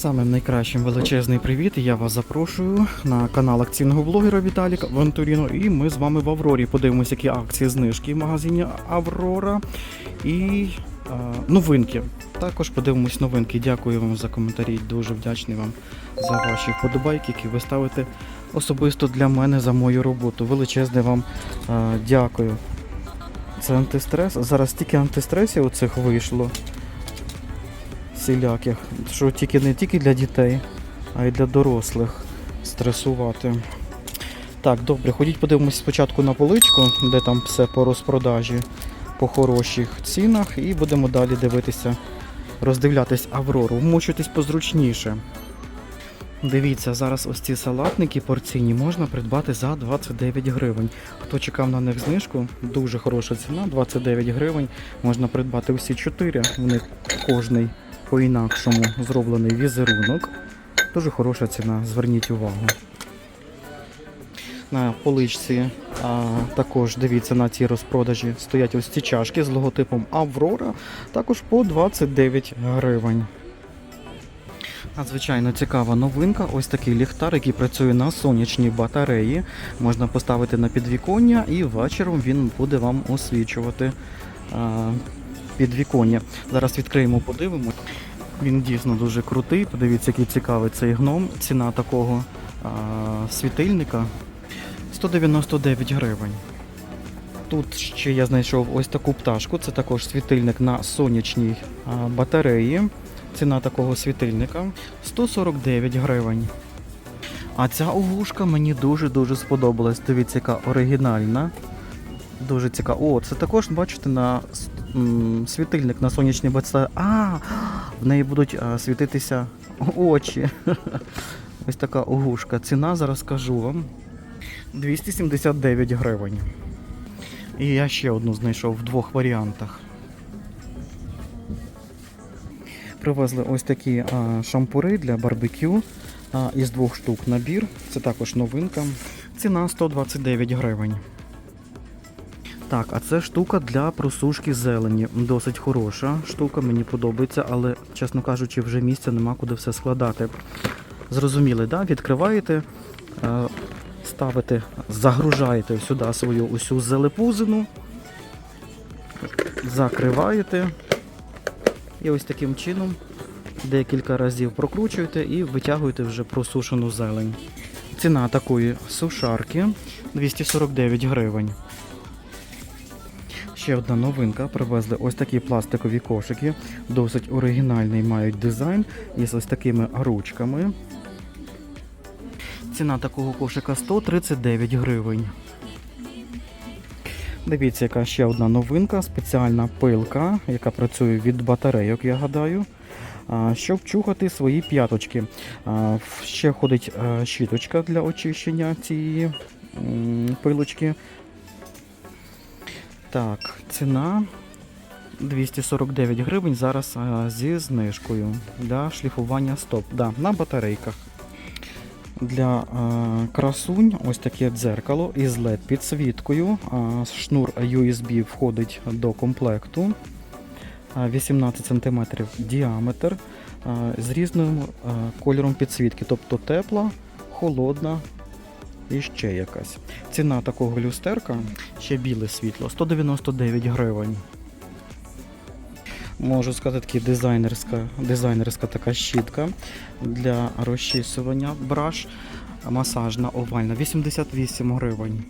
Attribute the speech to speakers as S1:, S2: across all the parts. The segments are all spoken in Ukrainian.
S1: Самим найкращим величезний привіт. Я вас запрошую на канал акційного блогера Віталіка Вантуріно. І ми з вами в Аврорі подивимося, які акції знижки в магазині Аврора і е, новинки. Також подивимось новинки. Дякую вам за коментарі. Дуже вдячний вам за ваші вподобайки, які ви ставите особисто для мене за мою роботу. Величезне вам е, дякую. Це антистрес. Зараз тільки антистресів оцих вийшло всіляких, що тільки не тільки для дітей, а й для дорослих стресувати. Так, добре, ходіть подивимось спочатку на поличку, де там все по розпродажі по хороших цінах, і будемо далі дивитися, роздивлятись Аврору. Вмочуйтесь позручніше. Дивіться, зараз ось ці салатники порційні можна придбати за 29 гривень. Хто чекав на них знижку, дуже хороша ціна, 29 гривень. Можна придбати всі 4. В них кожний по-інакшому зроблений візерунок. Дуже хороша ціна, зверніть увагу. На поличці а, також дивіться на цій розпродажі стоять ось ці чашки з логотипом Аврора, також по 29 гривень. Надзвичайно цікава новинка. Ось такий ліхтар, який працює на сонячній батареї. Можна поставити на підвіконня і вечором він буде вам освічувати а, підвіконня. Зараз відкриємо, подивимось. Він дійсно дуже крутий. Подивіться, який цікавий цей гном. Ціна такого а, світильника 199 гривень. Тут ще я знайшов ось таку пташку. Це також світильник на сонячній а, батареї. Ціна такого світильника 149 гривень. А ця оглушка мені дуже-дуже сподобалась. Дивіться, яка оригінальна. Дуже цікаво. О, це також, бачите, на світильник на сонячній батареї. А, в неї будуть світитися очі. Ось така оглушка. Ціна зараз скажу вам. 279 гривень. І я ще одну знайшов в двох варіантах. Привезли ось такі а, шампури для барбекю а, із двох штук набір. Це також новинка. Ціна 129 гривень. Так, а це штука для просушки зелені. Досить хороша штука, мені подобається, але, чесно кажучи, вже місця нема куди все складати. Зрозуміли, да? Відкриваєте, е, ставите, загружаєте сюди свою усю зелепузину, закриваєте. І ось таким чином декілька разів прокручуєте і витягуєте вже просушену зелень. Ціна такої сушарки 249 гривень. Ще одна новинка. Привезли ось такі пластикові кошики. Досить оригінальний мають дизайн із ось такими ручками. Ціна такого кошика 139 гривень. Дивіться, яка ще одна новинка, спеціальна пилка, яка працює від батарейок, я гадаю. Щоб чухати свої п'яточки. Ще ходить щіточка для очищення цієї пилочки. Так, ціна 249 гривень зараз а, зі знижкою для шліфування стоп. Да, на батарейках. Для а, красунь ось таке дзеркало із LED підсвіткою. Шнур USB входить до комплекту. 18 см діаметр а, з різним а, кольором підсвітки, тобто тепла, холодна і ще якась. Ціна такого люстерка ще біле світло 199 гривень. Можу сказати, таки дизайнерська, дизайнерська така щітка для розчісування браш. Масажна овальна 88 гривень.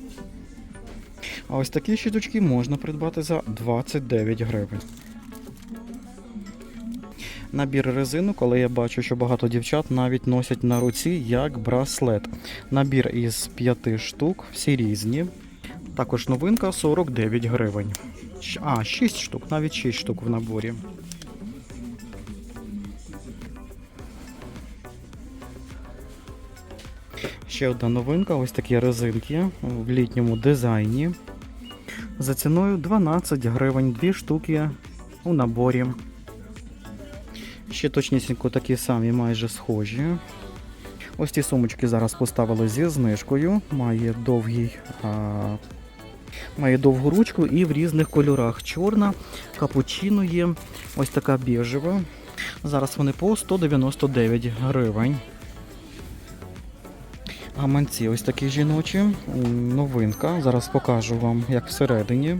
S1: А ось такі щіточки можна придбати за 29 гривень. Набір резинок, коли я бачу, що багато дівчат навіть носять на руці як браслет. Набір із 5 штук, всі різні. Також новинка 49 гривень. А, 6 штук, навіть 6 штук в наборі. Ще одна новинка, ось такі резинки в літньому дизайні. За ціною 12 гривень, 2 штуки у наборі. Ще точнісінько такі самі, майже схожі. Ось ці сумочки зараз поставили зі знижкою. Має довгий. А... Має довгу ручку і в різних кольорах. Чорна, капучино є, ось така біжева. Зараз вони по 199 гривень. Гаманці ось такі жіночі. Новинка. Зараз покажу вам, як всередині.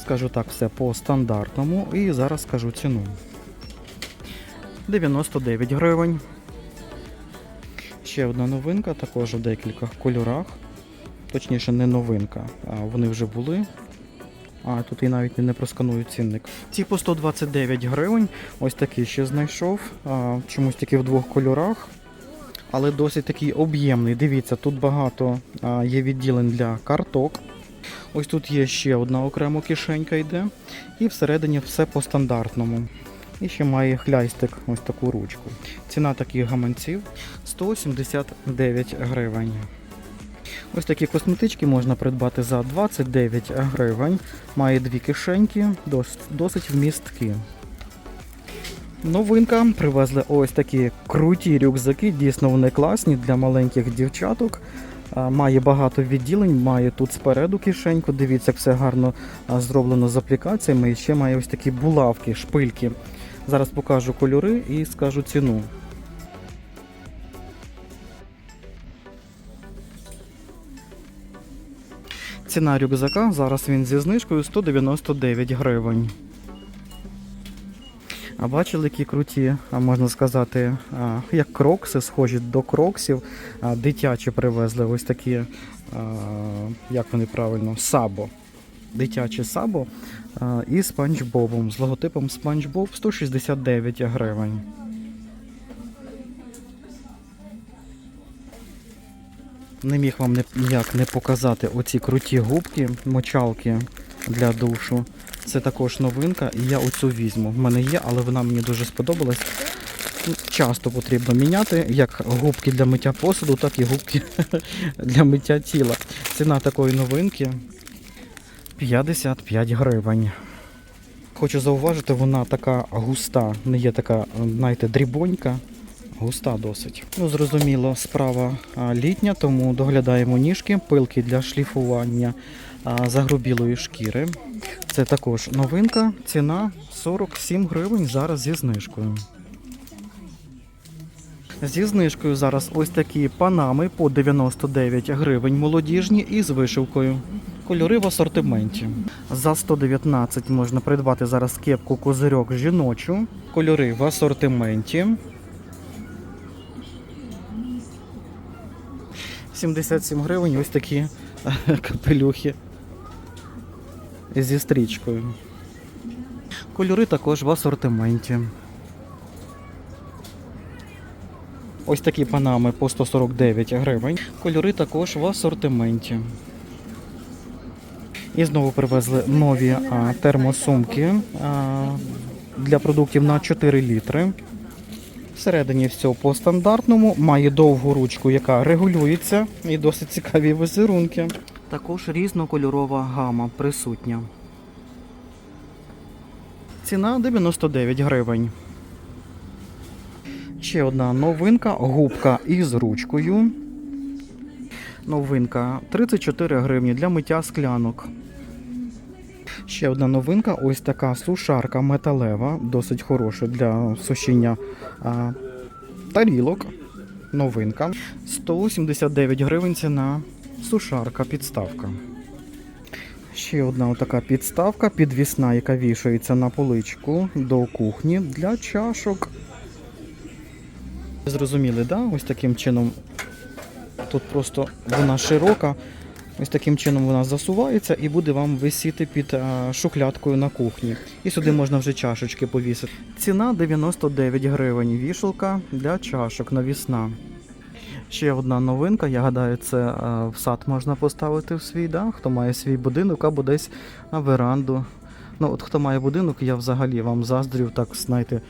S1: Скажу так, все по стандартному. І зараз скажу ціну. 99 гривень. Ще одна новинка, також в декількох кольорах. Точніше, не новинка, а вони вже були. А тут і навіть не просканую цінник. Ці по 129 гривень. Ось такий ще знайшов. А, чомусь таки в двох кольорах. Але досить такий об'ємний. Дивіться, тут багато а, є відділень для карток. Ось тут є ще одна окрема кишенька йде. І всередині все по стандартному. І ще має хляйстик, ось таку ручку. Ціна таких гаманців 179 гривень. Ось такі косметички можна придбати за 29 гривень. Має дві кишеньки, дос- досить вмісткі. Новинка. Привезли ось такі круті рюкзаки. Дійсно вони класні для маленьких дівчаток. Має багато відділень, має тут спереду кишеньку. Дивіться, як все гарно зроблено з аплікаціями. І ще має ось такі булавки, шпильки. Зараз покажу кольори і скажу ціну. Ціна рюкзака зараз він зі знижкою 199 гривень. А бачили, які круті, можна сказати, як крокси, схожі до кроксів. Дитячі привезли ось такі, як вони правильно, сабо. Дитяче сабо а, і спанч Бобом з логотипом Спанч Боб 169 гривень. Не міг вам ніяк не показати оці круті губки, мочалки для душу. Це також новинка, і я оцю візьму. В мене є, але вона мені дуже сподобалась. Ну, Часто потрібно міняти, як губки для миття посуду, так і губки для миття тіла. Ціна такої новинки 55 гривень. Хочу зауважити, вона така густа, не є така, знаєте, дрібонька. Густа досить. Ну, зрозуміло, справа літня, тому доглядаємо ніжки, пилки для шліфування загрубілої шкіри. Це також новинка. Ціна 47 гривень зараз зі знижкою. Зі знижкою зараз ось такі панами по 99 гривень молодіжні і з вишивкою. Кольори в асортименті. За 119 можна придбати зараз кепку козирьок жіночу. Кольори в асортименті. 77 гривень ось такі е, капелюхи зі стрічкою. Кольори також в асортименті. Ось такі панами по 149 гривень. Кольори також в асортименті. І знову привезли нові а, термосумки а, для продуктів на 4 літри. Всередині все по стандартному, має довгу ручку, яка регулюється, і досить цікаві візерунки. Також різнокольорова гама присутня. Ціна 99 гривень. Ще одна новинка губка із ручкою. Новинка 34 гривні для миття склянок. Ще одна новинка ось така сушарка металева, досить хороша для сушіння а, тарілок. Новинка. 179 гривень ціна сушарка, підставка. Ще одна така підставка, підвісна, яка вішається на поличку до кухні для чашок. Зрозуміли, да? Ось таким чином. Тут просто вона широка. Ось таким чином вона засувається і буде вам висіти під а, шухлядкою на кухні. І сюди можна вже чашечки повісити. Ціна 99 гривень. Вішалка для чашок навісна. Ще одна новинка, я гадаю, це а, в сад можна поставити в свій, да? хто має свій будинок або десь на веранду. Ну, от хто має будинок, я взагалі вам заздрю, так знаєте,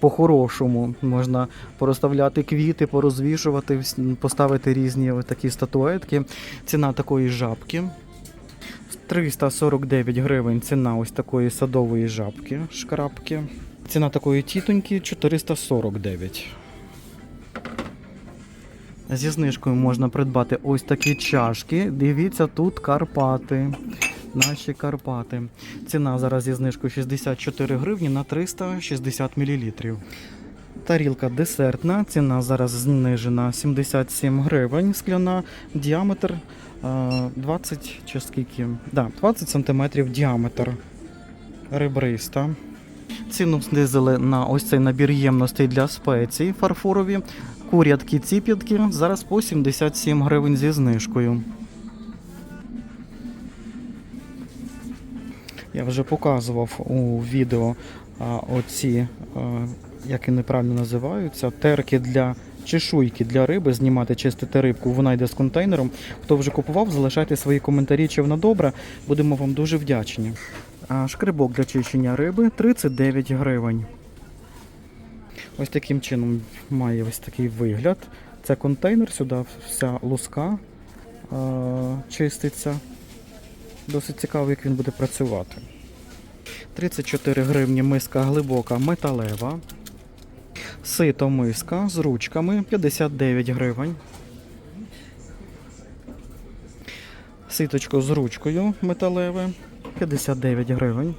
S1: по-хорошому. Можна порозставляти квіти, порозвішувати, поставити різні такі статуетки. Ціна такої жабки. 349 гривень ціна ось такої садової жабки, шкрабки. Ціна такої тітоньки 449. Зі знижкою можна придбати ось такі чашки. Дивіться, тут Карпати. Наші Карпати. Ціна зараз зі знижкою 64 гривні на 360 мл. Тарілка десертна, ціна зараз знижена 77 гривень, скляна, діаметр е, 20 чи скільки? Да, 20 см діаметр. Ребриста. Ціну знизили на ось цей набір ємностей для спецій фарфорові. Курятки ціп'ятки зараз по 77 гривень зі знижкою. Я вже показував у відео а, оці, а, як і неправильно називаються, терки для чешуйки для риби, знімати, чистити рибку. Вона йде з контейнером. Хто вже купував, залишайте свої коментарі, чи вона добра. Будемо вам дуже вдячні. А, шкрибок для чищення риби 39 гривень. Ось таким чином має ось такий вигляд. Це контейнер, сюди вся луска а, чиститься. Досить цікаво, як він буде працювати. 34 гривні миска глибока металева. Сито миска з ручками 59 гривень. Ситочко з ручкою металеве 59 гривень.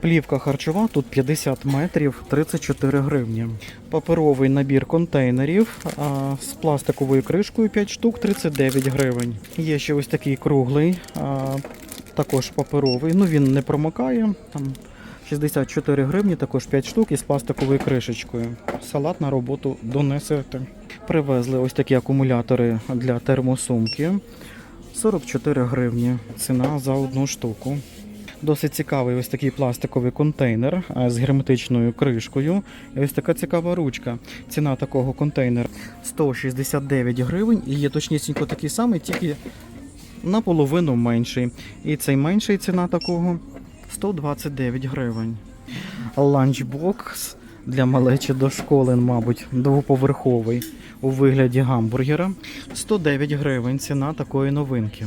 S1: Плівка харчова тут 50 метрів 34 гривні. Паперовий набір контейнерів а, з пластиковою кришкою 5 штук 39 гривень. Є ще ось такий круглий, а, також паперовий. Ну він не промокає. Там 64 гривні, також 5 штук із пластиковою кришечкою. Салат на роботу донесете. Привезли ось такі акумулятори для термосумки. 44 гривні. Ціна за одну штуку. Досить цікавий ось такий пластиковий контейнер з герметичною кришкою. І ось така цікава ручка. Ціна такого контейнера 169 гривень. І є точнісінько такий самий, тільки наполовину менший. І цей менший ціна такого 129 гривень. Ланчбокс для малечі до школи, мабуть, двоповерховий у вигляді гамбургера. 109 гривень ціна такої новинки.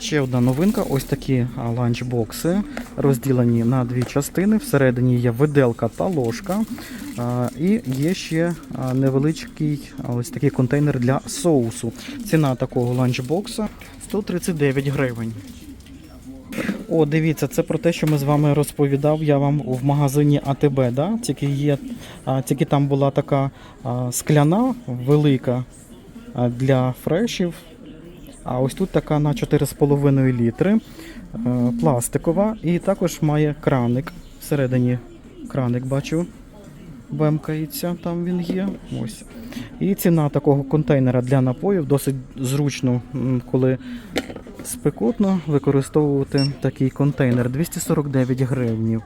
S1: Ще одна новинка: ось такі ланчбокси, розділені на дві частини. Всередині є виделка та ложка. І є ще невеличкий ось такий контейнер для соусу. Ціна такого ланчбокса 139 гривень. О, дивіться, це про те, що ми з вами розповідав я вам в магазині АТБ. Да? Тільки є, тільки там була така скляна велика для фрешів. А ось тут така на 4,5 літри, е, пластикова, і також має краник. Всередині краник бачу. Бемкається, там він є. Ось. І ціна такого контейнера для напоїв досить зручно, коли спекотно використовувати такий контейнер 249 гривнів.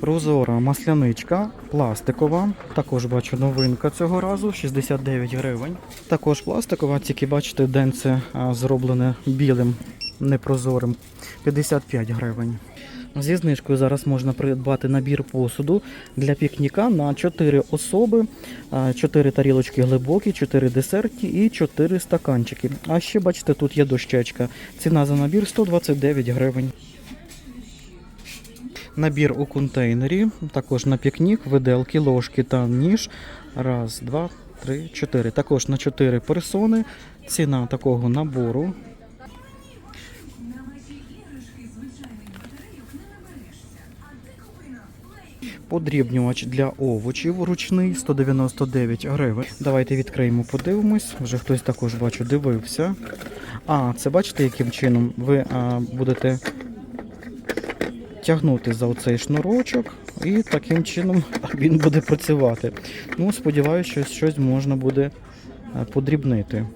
S1: Прозора масляничка, пластикова. Також бачу новинка цього разу 69 гривень. Також пластикова, тільки бачите, денце зроблене білим, непрозорим. 55 гривень. Зі знижкою зараз можна придбати набір посуду для пікніка на 4 особи, 4 тарілочки глибокі, 4 десертні і 4 стаканчики. А ще бачите, тут є дощечка. Ціна за набір 129 гривень. Набір у контейнері, також на пікнік, виделки, ложки та ніж. Раз, два, три, чотири. Також на 4 персони. Ціна такого набору. Подрібнювач для овочів ручний 199 гривень. Давайте відкриємо, подивимось. Вже хтось також бачу дивився. А, це бачите, яким чином ви а, будете тягнути за оцей шнурочок, і таким чином він буде працювати. Ну, сподіваюся, що щось можна буде е, подрібнити.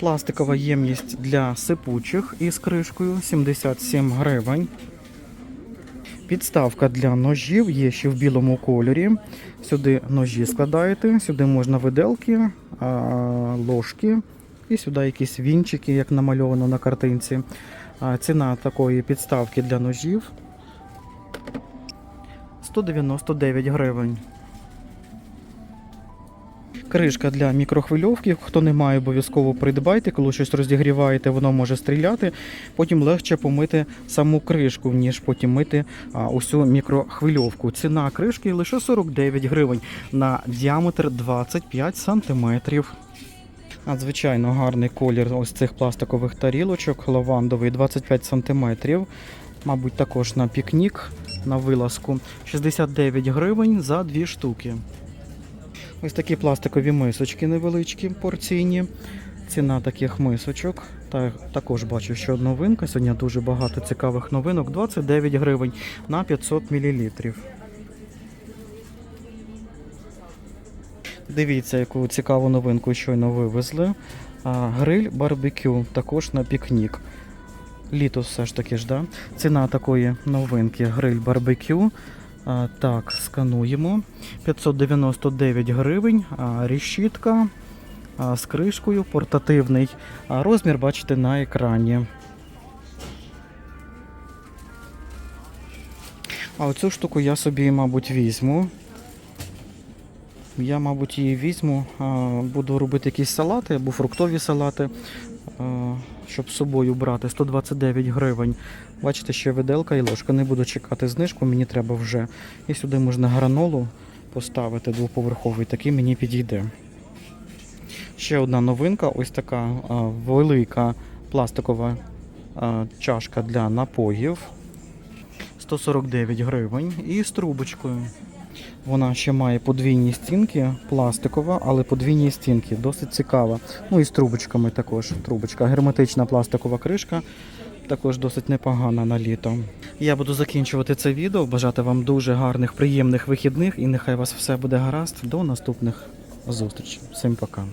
S1: Пластикова ємність для сипучих із кришкою 77 гривень. Підставка для ножів є ще в білому кольорі. Сюди ножі складаєте, сюди можна виделки, ложки і сюди якісь вінчики, як намальовано на картинці. Ціна такої підставки для ножів 199 гривень. Кришка для мікрохвильовки. Хто не має, обов'язково придбайте. Коли щось розігріваєте, воно може стріляти. Потім легше помити саму кришку, ніж потім мити а, усю мікрохвильовку. Ціна кришки лише 49 гривень на діаметр 25 сантиметрів. Надзвичайно гарний колір ось цих пластикових тарілочок, лавандовий 25 см. Мабуть, також на пікнік, на вилазку. 69 гривень за дві штуки. Ось такі пластикові мисочки невеличкі, порційні. Ціна таких мисочок. Та, також бачу, що новинка. Сьогодні дуже багато цікавих новинок. 29 гривень на 500 мл. Дивіться, яку цікаву новинку щойно вивезли. Гриль барбекю також на пікнік. Літо все ж таки ж, да? Ціна такої новинки гриль барбекю. Так, скануємо. 599 гривень. Рішітка з кришкою, портативний. Розмір бачите на екрані. А оцю штуку я собі, мабуть, візьму. Я, мабуть, її візьму, буду робити якісь салати або фруктові салати, щоб з собою брати 129 гривень. Бачите, ще виделка і ложка. Не буду чекати знижку, мені треба вже. І сюди можна гранолу поставити двоповерховий, такий мені підійде. Ще одна новинка, ось така велика пластикова чашка для напоїв. 149 гривень і з трубочкою. Вона ще має подвійні стінки, пластикова, але подвійні стінки, досить цікава. Ну і з трубочками також. Трубочка, герметична пластикова кришка, також досить непогана на літо. Я буду закінчувати це відео. Бажати вам дуже гарних, приємних вихідних і нехай вас все буде гаразд. До наступних зустрічей. Всім пока.